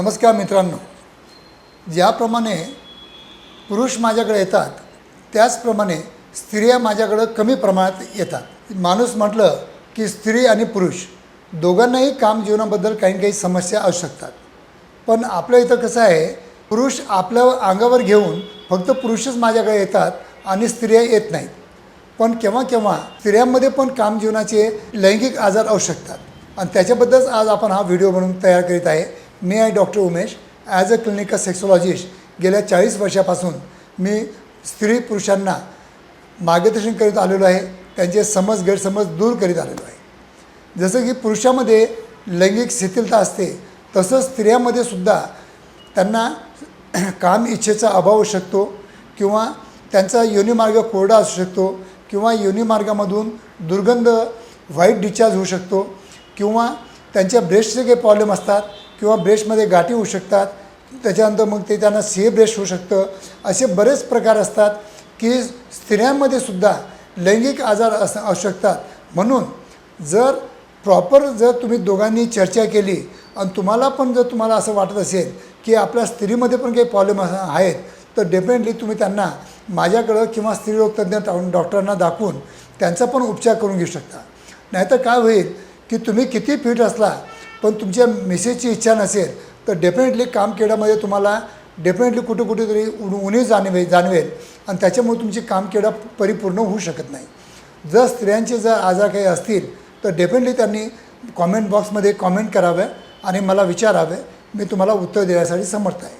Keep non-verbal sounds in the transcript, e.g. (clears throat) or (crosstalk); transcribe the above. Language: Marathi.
नमस्कार मित्रांनो. ज्याप्रमाणे पुरुष माझ्याकडे येतात त्याचप्रमाणे स्त्रिया माझ्याकडं कमी प्रमाणात येतात. माणूस म्हटलं की स्त्री आणि पुरुष दोघांनाही काम जीवनाबद्दल काही ना काही समस्या असू शकतात. पण आपल्या इथं कसं आहे पुरुष आपल्या अंगावर घेऊन फक्त पुरुषच माझ्याकडे येतात आणि स्त्रिया येत नाहीत. पण केव्हा केव्हा स्त्रियांमध्ये पण काम जीवनाचे लैंगिक आजार असू शकतात. आणि त्याच्याबद्दलच आज आपण हा व्हिडिओ बनवून तयार करीत आहे. मी आहे doctor Umesh. As a clinical sexologist गेल्या चाळीस वर्षापासून मी स्त्री पुरुषांना मार्गदर्शन करीत आलेलो आहे. त्यांचे समज गैरसमज दूर करीत आलेलो आहे. जसं की पुरुषामध्ये लैंगिक शिथिलता असते तसंच स्त्रियांमध्ये सुद्धा त्यांना (clears throat) काम इच्छेचा अभाव असू शकतो किंवा त्यांचा योनिमार्ग कोरडा असू शकतो किंवा योनिमार्गामधून दुर्गंध वाईट डिस्चार्ज होऊ शकतो किंवा त्यांच्या ब्रेस्टचे काही प्रॉब्लेम असतात किंवा ब्रेशमध्ये गाठी होऊ शकतात. त्याच्यानंतर मग ते त्यांना सी ब्रेश होऊ शकतं. असे बरेच प्रकार असतात की स्त्रियांमध्ये सुद्धा लैंगिक आजार अस असू शकतात. म्हणून जर प्रॉपर जर तुम्ही दोघांनी चर्चा केली आणि तुम्हाला पण जर तुम्हाला असं वाटत असेल की आपल्या स्त्रीमध्ये पण काही प्रॉब्लेम आहेत तर डेफिनेटली तुम्ही त्यांना माझ्याकडं किंवा स्त्रीरोगतज्ञ टाळून डॉक्टरांना दाखवून त्यांचा पण उपचार करून घेऊ शकता. नाहीतर काय होईल की तुम्ही किती फिट असला पण तुमच्या मिसेसची इच्छा नसेल तर डेफिनेटली कामकेडामध्ये तुम्हाला डेफिनेटली कुठे कुठेतरी उण उणे जाणवे जाणवेल. आणि त्याच्यामुळे तुमची कामखेडा परिपूर्ण होऊ शकत नाही. जर स्त्रियांचे जर आजार काही असतील तर डेफिनेटली त्यांनी कॉमेंट बॉक्समध्ये कॉमेंट करावे आणि मला विचारावे. मी तुम्हाला उत्तर देण्यासाठी समर्थ आहे.